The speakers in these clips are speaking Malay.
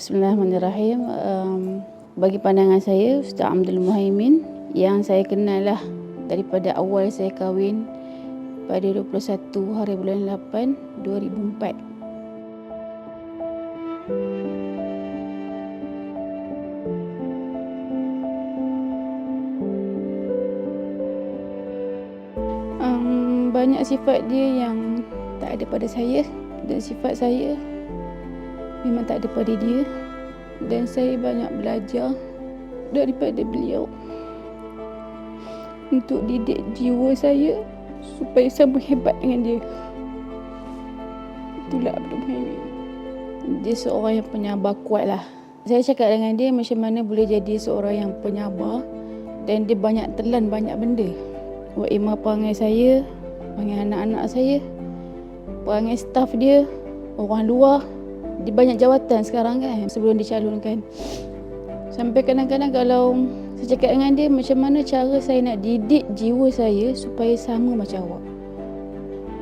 Bismillahirrahmanirrahim. Um, bagi pandangan saya, Ustaz Abdul Muhaimin yang saya kenal lah daripada awal saya kahwin pada 21 hari bulan 8 2004. Um, banyak sifat dia yang tak ada pada saya dan sifat saya memang tak ada pada dia. Dan saya banyak belajar daripada beliau. Untuk didik jiwa saya supaya sama hebat dengan dia. Itulah Abdul Muhaimin dia seorang yang penyabar kuat lah. Saya cakap dengan dia macam mana boleh jadi seorang yang penyabar dan dia banyak telan banyak benda. Wak Imah perangai saya perangai anak-anak saya perangai staf dia orang luar di banyak jawatan sekarang kan sebelum dicalonkan. Sampai kadang-kadang kalau saya cakap dengan dia macam mana cara saya nak didik jiwa saya supaya sama macam awak?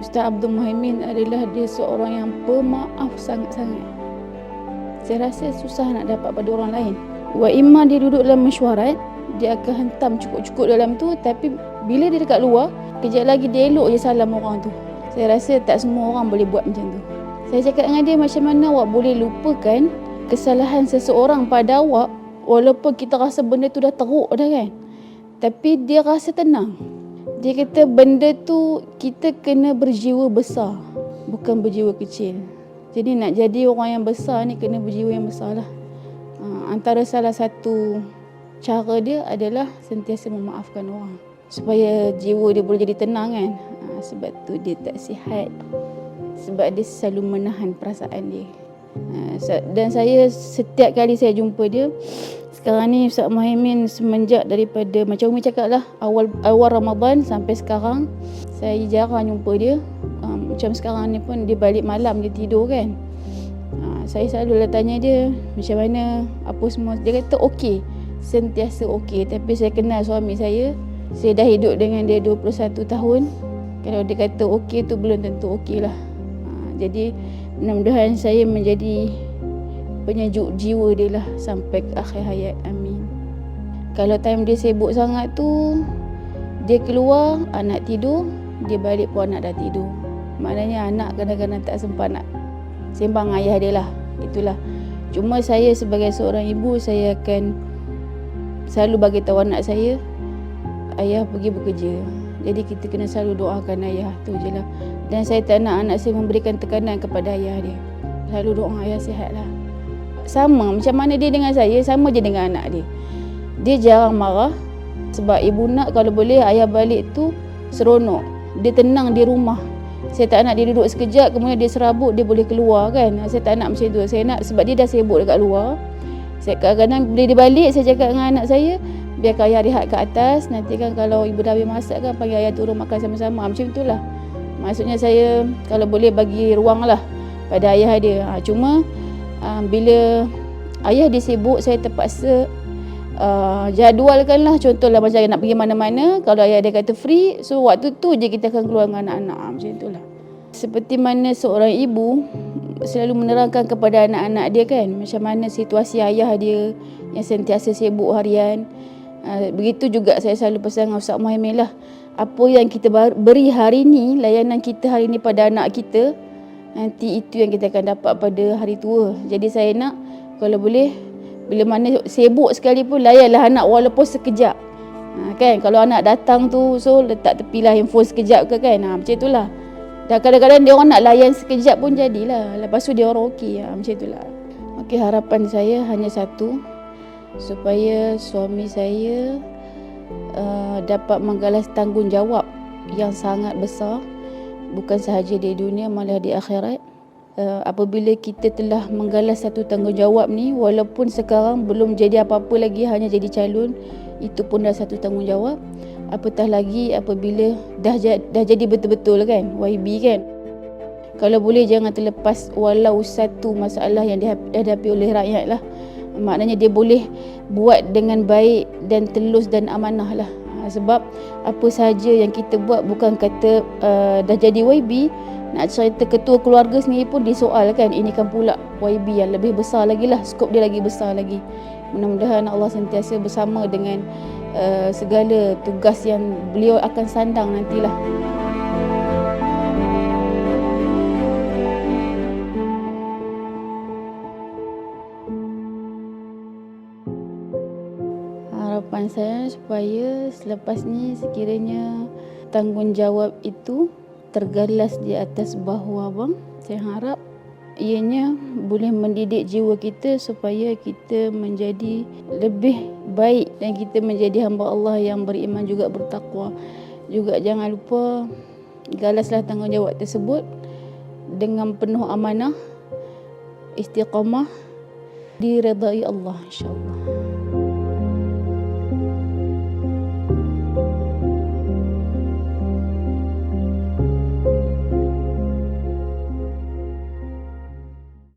Ustaz Abdul Muhaimin adalah dia seorang yang pemaaf sangat-sangat. Saya rasa susah nak dapat pada orang lain. Wa imma dia duduk dalam mesyuarat dia akan hentam cukup-cukup dalam tu tapi bila dia dekat luar kejap lagi dia elok je salam orang tu. Saya rasa tak semua orang boleh buat macam tu saya cakap dengan dia macam mana awak boleh lupakan kesalahan seseorang pada awak walaupun kita rasa benda tu dah teruk dah kan. Tapi dia rasa tenang. Dia kata benda tu kita kena berjiwa besar bukan berjiwa kecil. Jadi nak jadi orang yang besar ni kena berjiwa yang besar lah. Ha, antara salah satu cara dia adalah sentiasa memaafkan orang. Supaya jiwa dia boleh jadi tenang kan. Ha, sebab tu dia tak sihat sebab dia selalu menahan perasaan dia. Ha, dan saya setiap kali saya jumpa dia sekarang ni Ustaz Muhaimin semenjak daripada macam Umi cakap lah awal awal Ramadan sampai sekarang saya jarang jumpa dia. Um, macam sekarang ni pun dia balik malam dia tidur kan. Uh, saya selalu lah tanya dia macam mana apa semua. Dia kata okey. Sentiasa okey tapi saya kenal suami saya. Saya dah hidup dengan dia 21 tahun. Kalau dia kata okey tu belum tentu okey lah. Jadi mudah-mudahan saya menjadi penyejuk jiwa dia lah sampai ke akhir hayat. Amin. Kalau time dia sibuk sangat tu, dia keluar, anak tidur, dia balik pun anak dah tidur. Maknanya anak kadang-kadang tak sempat nak sembang ayah dia lah. Itulah. Cuma saya sebagai seorang ibu, saya akan selalu bagi tahu anak saya, ayah pergi bekerja. Jadi kita kena selalu doakan ayah tu je lah. Dan saya tak nak anak saya memberikan tekanan kepada ayah dia. Selalu doa ayah sihat lah. Sama macam mana dia dengan saya, sama je dengan anak dia. Dia jarang marah. Sebab ibu nak kalau boleh ayah balik tu seronok. Dia tenang di rumah. Saya tak nak dia duduk sekejap kemudian dia serabut dia boleh keluar kan. Saya tak nak macam tu. Saya nak sebab dia dah sibuk dekat luar. Saya kadang-kadang bila dia balik saya cakap dengan anak saya biar ayah rehat ke atas. Nanti kan kalau ibu dah habis masak kan panggil ayah turun makan sama-sama. Macam itulah. Maksudnya saya kalau boleh bagi ruang lah pada ayah dia. Ha, cuma uh, bila ayah dia sibuk saya terpaksa uh, jadualkan lah. Contohlah macam nak pergi mana-mana. Kalau ayah dia kata free, so waktu tu je kita akan keluar dengan anak-anak. Ha, macam itulah. Seperti mana seorang ibu selalu menerangkan kepada anak-anak dia kan. Macam mana situasi ayah dia yang sentiasa sibuk harian. Uh, begitu juga saya selalu pesan dengan Ustaz Muhammad lah apa yang kita beri hari ini, layanan kita hari ini pada anak kita, nanti itu yang kita akan dapat pada hari tua. Jadi saya nak kalau boleh bila mana sibuk sekali pun layanlah anak walaupun sekejap. Ha, kan kalau anak datang tu so letak tepilah handphone sekejap ke kan. Ha, macam itulah. Dan kadang-kadang dia orang nak layan sekejap pun jadilah. Lepas tu dia orang okey. Ha, macam itulah. Okey harapan saya hanya satu supaya suami saya uh, dapat menggalas tanggungjawab yang sangat besar. Bukan sahaja di dunia malah di akhirat. Uh, apabila kita telah menggalas satu tanggungjawab ni walaupun sekarang belum jadi apa-apa lagi hanya jadi calon itu pun dah satu tanggungjawab. Apatah lagi apabila dah dah jadi betul-betul kan YB kan. Kalau boleh jangan terlepas walau satu masalah yang dihadapi oleh rakyat lah maknanya dia boleh buat dengan baik dan telus dan amanah lah. Ha, sebab apa sahaja yang kita buat bukan kata uh, dah jadi YB nak cerita ketua keluarga sendiri pun disoalkan ini kan pula YB yang lebih besar lagi lah skop dia lagi besar lagi mudah-mudahan Allah sentiasa bersama dengan uh, segala tugas yang beliau akan sandang nantilah harapan saya supaya selepas ni sekiranya tanggungjawab itu tergalas di atas bahu abang saya harap ianya boleh mendidik jiwa kita supaya kita menjadi lebih baik dan kita menjadi hamba Allah yang beriman juga bertakwa. Juga jangan lupa galaslah tanggungjawab tersebut dengan penuh amanah istiqamah diredai Allah insyaallah